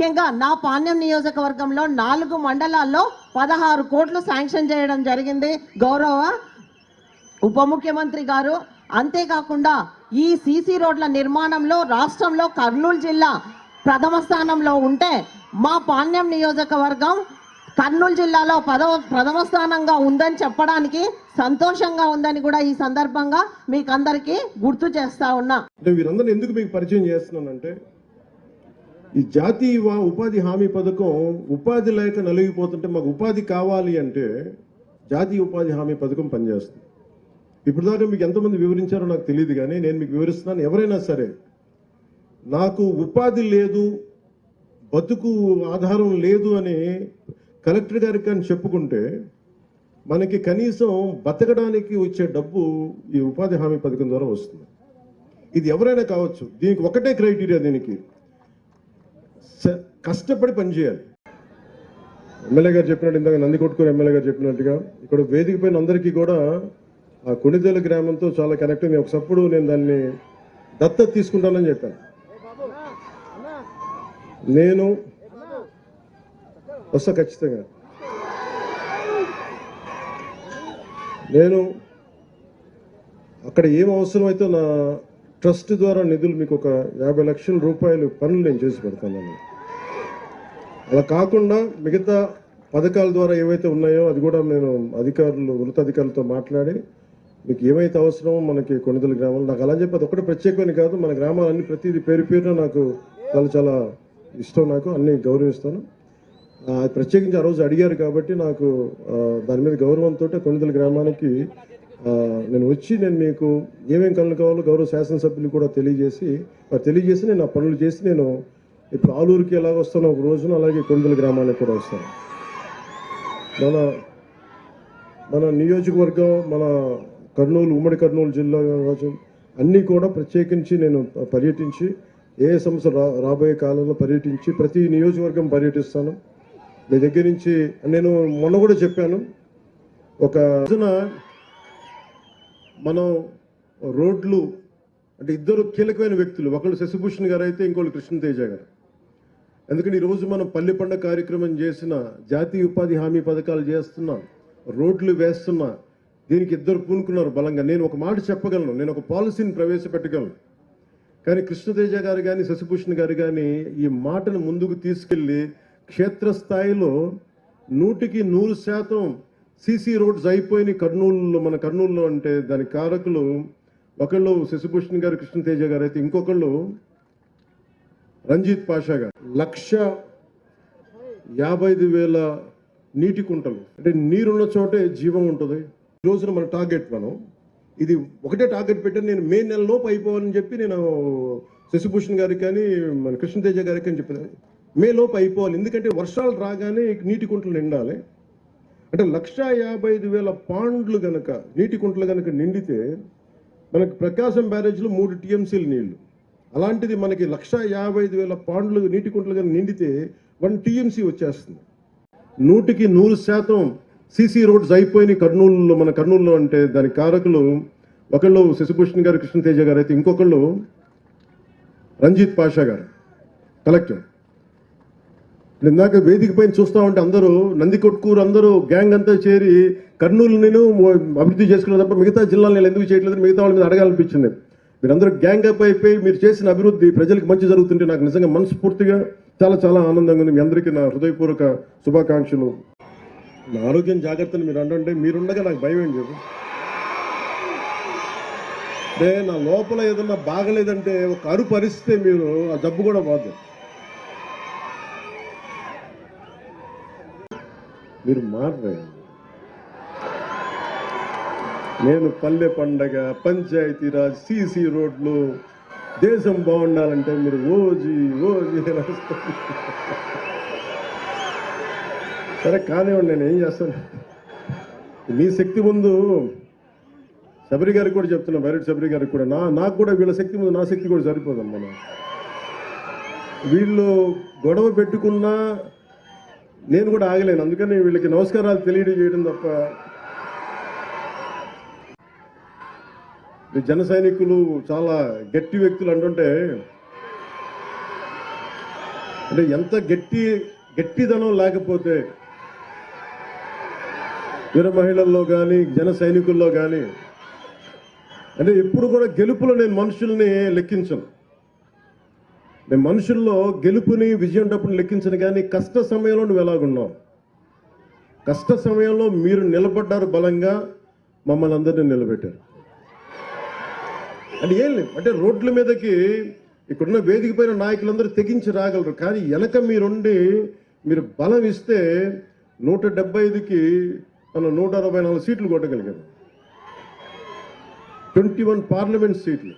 ముఖ్యంగా నా పాణ్యం నియోజకవర్గంలో నాలుగు మండలాల్లో పదహారు కోట్లు శాంక్షన్ చేయడం జరిగింది. గౌరవ ఉప ముఖ్యమంత్రి గారు అంతేకాకుండా ఈ సీసీ రోడ్ల నిర్మాణంలో రాష్ట్రంలో కర్నూలు జిల్లా ప్రథమ స్థానంలో ఉంటే మా పాణ్యం నియోజకవర్గం కర్నూలు జిల్లాలో పదవ ప్రథమ స్థానంగా ఉందని చెప్పడానికి సంతోషంగా ఉందని కూడా ఈ సందర్భంగా మీకు అందరికీ గుర్తు చేస్తా ఉన్నా. అంటే వీరందరిని ఎందుకు మీకు పరిచయం చేస్తున్నానంటే ఈ జాతీయ ఉపాధి హామీ పథకం ఉపాధి లేక నలిగిపోతుంటే మాకు ఉపాధి కావాలి అంటే జాతీయ ఉపాధి హామీ పథకం పనిచేస్తుంది. ఇప్పుడు దాకా మీకు ఎంతమంది వివరించారో నాకు తెలియదు కానీ నేను మీకు వివరిస్తున్నాను. ఎవరైనా సరే నాకు ఉపాధి లేదు బతుకు ఆధారం లేదు అని కలెక్టర్ గారికి కానీ చెప్పుకుంటే మనకి కనీసం బతకడానికి వచ్చే డబ్బు ఈ ఉపాధి హామీ పథకం ద్వారా వస్తుంది. ఇది ఎవరైనా కావచ్చు. దీనికి ఒకటే క్రైటీరియా దీనికి. కష్టపడి పనిచేయాలి ఎమ్మెల్యే గారు చెప్పినట్టు ఇందాక నందికొట్టుకూరు ఎమ్మెల్యే గారు చెప్పినట్టుగా ఇక్కడ వేదిక పైన అందరికీ కూడా ఆ కొణిదేల గ్రామంతో చాలా కనెక్ట్ అయింది ఒకసప్పుడు నేను దాన్ని దత్తత తీసుకుంటానని చెప్పాను. నేను వస్తా ఖచ్చితంగా. నేను అక్కడ ఏం అవసరమైతే నా ట్రస్ట్ ద్వారా నిధులు మీకు ఒక యాభై లక్షల రూపాయలు పనులు నేను చేసి పెడతాను అలా కాకుండా మిగతా పథకాల ద్వారా ఏవైతే ఉన్నాయో అది కూడా నేను అధికారులు ఉన్నతాధికారులతో మాట్లాడి మీకు ఏమైతే అవసరమో మనకి కొనిదల గ్రామాలు నాకు అలా చెప్పి అది ఒకటి ప్రత్యేకమైన కాదు మన గ్రామాలన్నీ ప్రతిదీ పేరు పేరున నాకు చాలా చాలా ఇష్టం నాకు అన్ని గౌరవిస్తాను. ప్రత్యేకించి ఆ రోజు అడిగారు కాబట్టి నాకు దాని మీద గౌరవంతో కొనిదల గ్రామానికి నేను వచ్చి నేను మీకు ఏమేమి కళ్ళు కావాలో గౌరవ శాసనసభ్యులు కూడా తెలియజేసి తెలియజేసి నేను ఆ పనులు చేసి నేను ఇప్పుడు ఆలూరుకి ఎలాగ వస్తానో ఒక రోజున అలాగే కొండల గ్రామానికి కూడా వస్తాను మన మన నియోజకవర్గం మన కర్నూలు ఉమ్మడి కర్నూలు జిల్లా కావచ్చు అన్నీ కూడా ప్రత్యేకించి నేను పర్యటించి ఏ సంస్థ రా రాబోయే కాలంలో పర్యటించి ప్రతి నియోజకవర్గం పర్యటిస్తాను. మీ దగ్గర నుంచి నేను మొన్న కూడా చెప్పాను. ఒక రోజున మనం రోడ్లు అంటే ఇద్దరు కీలకమైన వ్యక్తులు ఒకళ్ళు శశిభూషణ్ గారు అయితే ఇంకోళ్ళు కృష్ణతేజ గారు. ఎందుకంటే ఈరోజు మనం పల్లె పండుగ కార్యక్రమం చేసిన జాతీయ ఉపాధి హామీ పథకాలు చేస్తున్నాం. రోడ్లు వేస్తున్నా దీనికి ఇద్దరు పూనుకున్నారు బలంగా. నేను ఒక మాట చెప్పగలను నేను ఒక పాలసీని ప్రవేశపెట్టగలను. కానీ కృష్ణతేజ గారు కానీ శశిభూషణ్ గారు కానీ ఈ మాటను ముందుకు తీసుకెళ్ళి క్షేత్రస్థాయిలో నూటికి నూరు శాతం సీసీ రోడ్స్ అయిపోయినాయి కర్నూలులో. మన కర్నూలులో అంటే దాని కారకులు ఒకళ్ళు శశిభూషణ్ గారు కృష్ణతేజ గారు అయితే ఇంకొకళ్ళు రంజిత్ పాషా గారు లక్ష యాభై ఐదు వేల నీటి కుంటలు. అంటే నీరున్న చోటే జీవం ఉంటుంది. ఈ రోజున మన టార్గెట్ మనం. ఇది ఒకటే టార్గెట్ పెట్టాను. నేను మే నెలలోపు అయిపోవాలని చెప్పి నేను శశిభూషణ్ గారికి కానీ మన కృష్ణతేజ గారికి అని చెప్పిన మే లోపు అయిపోవాలి. ఎందుకంటే వర్షాలు రాగానే నీటి కుంటలు నిండాలి. అంటే లక్ష యాభై ఐదు వేల పాండ్లు గనక నీటి కుంటలు గనక నిండితే మనకు ప్రకాశం బ్యారేజ్లో మూడు టీఎంసీలు నీళ్ళు. అలాంటిది మనకి లక్ష యాభై ఐదు వేల పాండ్లు నీటి కుంటలు కానీ నిండితే వన్ టీఎంసీ వచ్చేస్తుంది. నూటికి నూరు శాతం సీసీ రోడ్స్ అయిపోయినాయి కర్నూలులో మన కర్నూలులో అంటే దాని కారకులు ఒకళ్ళు శశిభూషణ్ గారు కృష్ణతేజ గారు అయితే ఇంకొకళ్ళు రంజిత్ పాషా గారు కలెక్టర్. ఇందాక వేదిక పైన చూస్తా ఉంటే అందరూ నందికొట్కూరు అందరూ గ్యాంగ్ అంతా చేరి కర్నూలు నేను అభివృద్ధి చేసుకున్న తప్ప మిగతా జిల్లాలు నేను ఎందుకు చేయట్లేదు మిగతా వాళ్ళ మీద అడగాలనిపించింది. మీరందరూ గ్యాంగ్ అప్ అయిపోయి మీరు చేసిన అభివృద్ధి ప్రజలకు మంచి జరుగుతుంటే నాకు నిజంగా మనస్ఫూర్తిగా చాలా చాలా ఆనందంగా ఉంది. మీ అందరికీ నా హృదయపూర్వక శుభాకాంక్షలు. నా ఆరోగ్యం జాగ్రత్తలు మీరు అంటే మీరుండగా నాకు భయం ఏం చెప్పు? అంటే నా లోపల ఏదన్నా బాగలేదంటే ఒక అరు పరిస్థితే మీరు ఆ జబ్బు కూడా పోదు మీరు మారే నేను పల్లె పండగ పంచాయతీరాజ్ సీసీ రోడ్లు దేశం బాగుండాలంటే మీరు ఓజీ ఓజీ సరే కానివ్వండి నేను ఏం చేస్తాను? మీ శక్తి ముందు శబరి గారికి కూడా చెప్తున్నా బైరెడ్ శబరి గారికి కూడా. నా నాకు కూడా వీళ్ళ శక్తి ముందు నా శక్తి కూడా సరిపోదమ్మా మనం వీళ్ళు గొడవ పెట్టుకున్నా నేను కూడా ఆగలేను. అందుకని వీళ్ళకి నమస్కారాలు తెలియజేయడం తప్ప జన సైనికులు చాలా గట్టి వ్యక్తులు అంటుంటే అంటే ఎంత గట్టి గట్టిదనం లేకపోతే వీర మహిళల్లో కానీ జన సైనికుల్లో కానీ అంటే ఎప్పుడు కూడా గెలుపులో నేను మనుషుల్ని లెక్కించను. నేను మనుషుల్లో గెలుపుని విజయం డబ్బుని లెక్కించను కానీ కష్ట సమయంలో నువ్వు ఎలాగున్నావు? కష్ట సమయంలో మీరు నిలబడ్డారు బలంగా మమ్మల్ని అందరినీ నిలబెట్టారు. అంటే ఏం లేదు. అంటే రోడ్ల మీదకి ఇక్కడున్న వేదిక పైన నాయకులందరూ తెగించి రాగలరు. కానీ వెనక మీరుండి మీరు బలం ఇస్తే నూట డెబ్బై ఐదుకి మనం నూట అరవై నాలుగు సీట్లు కొట్టగలిగాము ట్వంటీ వన్ పార్లమెంట్ సీట్లు.